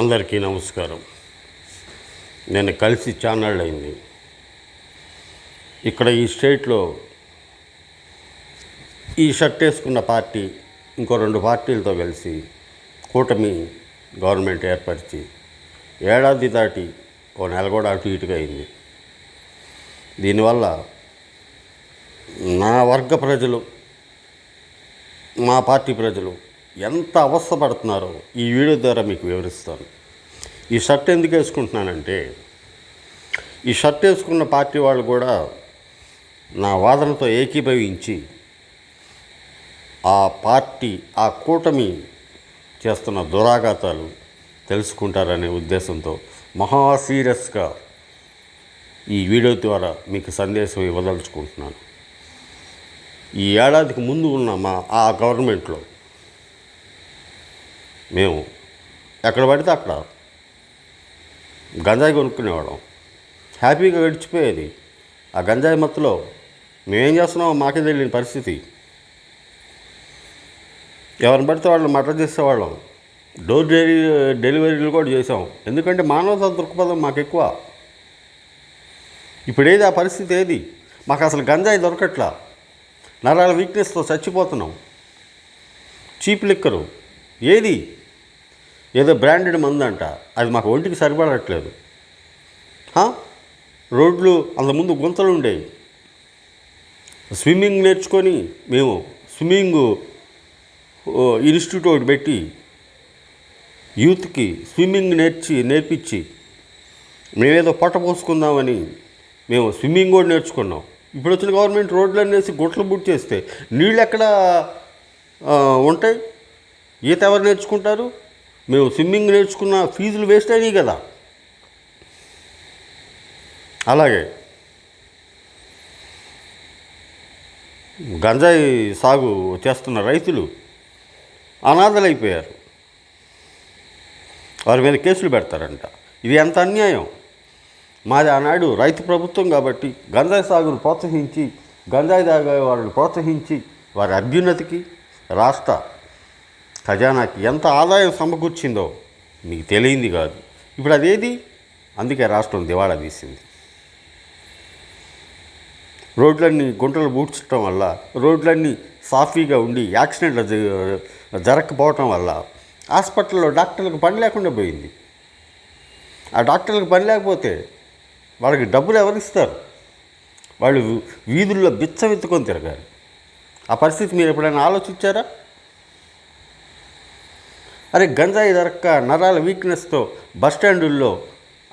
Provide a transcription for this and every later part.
అందరికీ నమస్కారం. నేను కలిసి ఛానల్ అయింది ఇక్కడ ఈ స్టేట్లో ఈ షర్ట్ వేసుకున్న పార్టీ ఇంకో రెండు పార్టీలతో కలిసి కూటమి గవర్నమెంట్ ఏర్పరిచి ఏడాది దాటి ఓ నెల కూడా అటు ఇటుగా అయింది. దీనివల్ల నా వర్గ ప్రజలు మా పార్టీ ప్రజలు ఎంత అవస్థపడుతున్నారో? ఈ వీడియో ద్వారా మీకు వివరిస్తాను. ఈ షర్ట్ ఎందుకు వేసుకుంటున్నానంటే ఈ షర్ట్ వేసుకున్న పార్టీ వాళ్ళు కూడా నా వాదనతో ఏకీభవించి ఆ పార్టీ ఆ కూటమి చేస్తున్న దురాఘాతాలు తెలుసుకుంటారనే ఉద్దేశంతో మహా సీరియస్గా ఈ వీడియో ద్వారా మీకు సందేశం ఇవ్వదలుచుకుంటున్నాను. ఈ ఏడాదికి ముందు ఉన్న మా ఆ గవర్నమెంట్లో మేము ఎక్కడ పడితే అక్కడ గంజాయి కొనుక్కునేవాళ్ళం. హ్యాపీగా గడిచిపోయేది. ఆ గంజాయి మత్తులో మేమేం చేస్తున్నామో మాకే తెలియని పరిస్థితి. ఎవరిని పడితే వాళ్ళు మర్డర్ చేసేవాళ్ళం డోర్ డెలివరీ డెలివరీలు కూడా చేసాం ఎందుకంటే మానవతా దృక్పథం మాకు ఎక్కువ ఇప్పుడు ఏది ఆ పరిస్థితి ఏది? మాకు అసలు గంజాయి దొరకట్లా. నరాల వీక్నెస్తో చచ్చిపోతున్నాం. Cheap liquor. ఏది? ఏదో బ్రాండెడ్ మందు అంట అది మాకు ఒంటికి సరిపడట్లేదు. రోడ్లు అంతకుముందు గుంతలు ఉండేవి స్విమ్మింగ్ నేర్చుకొని మేము స్విమ్మింగ్ ఇన్స్టిట్యూట్ ఒకటి పెట్టి యూత్కి స్విమ్మింగ్ నేర్చి నేర్పించి మేమేదో పొట్ట పోసుకుందామని మేము స్విమ్మింగ్ కూడా నేర్చుకున్నాం. ఇప్పుడు వచ్చిన గవర్నమెంట్ రోడ్లన్నీ వేసి గుట్లు బుట్ చేస్తే నీళ్ళు ఎక్కడ ఉంటాయి? ఈత ఎవరు నేర్చుకుంటారు? మేము స్విమ్మింగ్ నేర్చుకున్న ఫీజులు వేస్ట్ అయినాయి కదా. అలాగే. గంజాయి సాగు చేస్తున్న రైతులు అనాథలైపోయారు. వారి మీద కేసులు పెడతారంట. ఇది ఎంత అన్యాయం? మాది ఆనాడు రైతు ప్రభుత్వం కాబట్టి గంజాయి సాగును ప్రోత్సహించి గంజాయి తాగే వారిని ప్రోత్సహించి వారి అభ్యున్నతికి రాష్ట్ర ఖజానాకి ఎంత ఆదాయం సమకూర్చిందో మీకు తెలియంది కాదు. ఇప్పుడు అదేది? అందుకే రాష్ట్రం దివాళా తీసింది. రోడ్లన్నీ గుంటలు పూడ్చడం వల్ల రోడ్లన్నీ సాఫీగా ఉండి యాక్సిడెంట్లు జరగకపోవటం వల్ల హాస్పిటల్లో డాక్టర్లకు పని లేకుండా పోయింది. ఆ డాక్టర్లకు పని లేకపోతే వాళ్ళకి డబ్బులు ఎవరిస్తారు వాళ్ళు వీధుల్లో బిచ్చమెత్తుకొని తిరగాలి. ఆ పరిస్థితి మీరు ఎప్పుడైనా ఆలోచించారా? అరే గంజాయి దొరక్క నరాల వీక్నెస్తో బస్ స్టాండుల్లో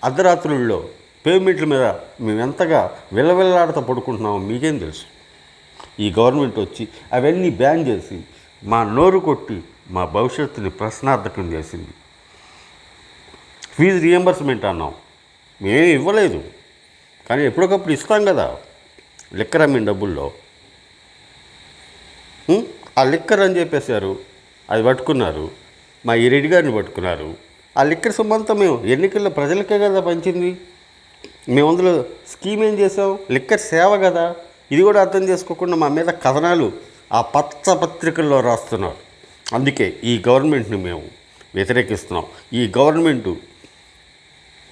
అర్ధరాత్రుల్లో పేమెంట్ల మీద మేము ఎంతగా విలవిల్లాడుతూ పడుకుంటున్నామో మీకేం తెలుసు? ఈ గవర్నమెంట్ వచ్చి అవన్నీ బ్యాన్ చేసి మా నోరు కొట్టి మా భవిష్యత్తుని ప్రశ్నార్థకం చేసింది. ఫీజు రియంబర్స్మెంట్ అన్నాం. మేమేం ఇవ్వలేదు. కానీ ఎప్పటికప్పుడు ఇస్తాం కదా లిక్కర్ అమ్మిన డబ్బుల్లో. ఆ లిక్కర్ అని చెప్పేశారు అది పట్టుకున్నారు. మా ఈ రెడ్డి గారిని పట్టుకున్నారు. ఆ లిక్కర్ సొమ్మంతా మేము ఎన్నికల్లో ప్రజలకే కదా పంచింది. మేము అందులో స్కీమ్ ఏం చేసాం లిక్కర్ సేవ కదా. ఇది కూడా అర్థం చేసుకోకుండా మా మీద కథనాలు ఆ పచ్చ పత్రికల్లో రాస్తున్నారు. అందుకే ఈ గవర్నమెంట్ని మేము వ్యతిరేకిస్తున్నాం. ఈ గవర్నమెంటు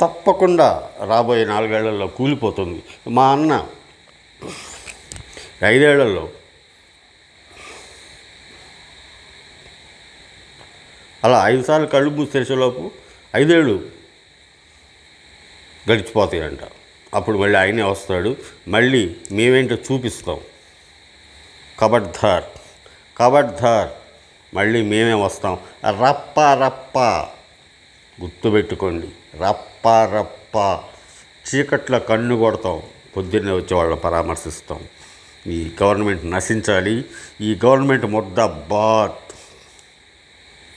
తప్పకుండా రాబోయే నాలుగేళ్ళలో కూలిపోతుంది. మా అన్న ఐదేళ్ళలో అలా ఐదు సార్లు కళ్ళు మూసి తెరిచేలోపు ఐదేళ్ళు గడిచిపోతాయంట. అప్పుడు మళ్ళీ ఆయనే వస్తాడు. మళ్ళీ మేమేంటో చూపిస్తాం. కబడ్ధార్ కబడ్ధార్. మళ్ళీ మేమే వస్తాం. రప్ప రప్ప. గుర్తుపెట్టుకోండి. రప్ప రప్ప. చీకట్లో కన్ను కొడతాం. పొద్దున్నే వచ్చే వాళ్ళని పరామర్శిస్తాం. ఈ గవర్నమెంట్ నశించాలి. ఈ గవర్నమెంట్ ముద్ద బాత్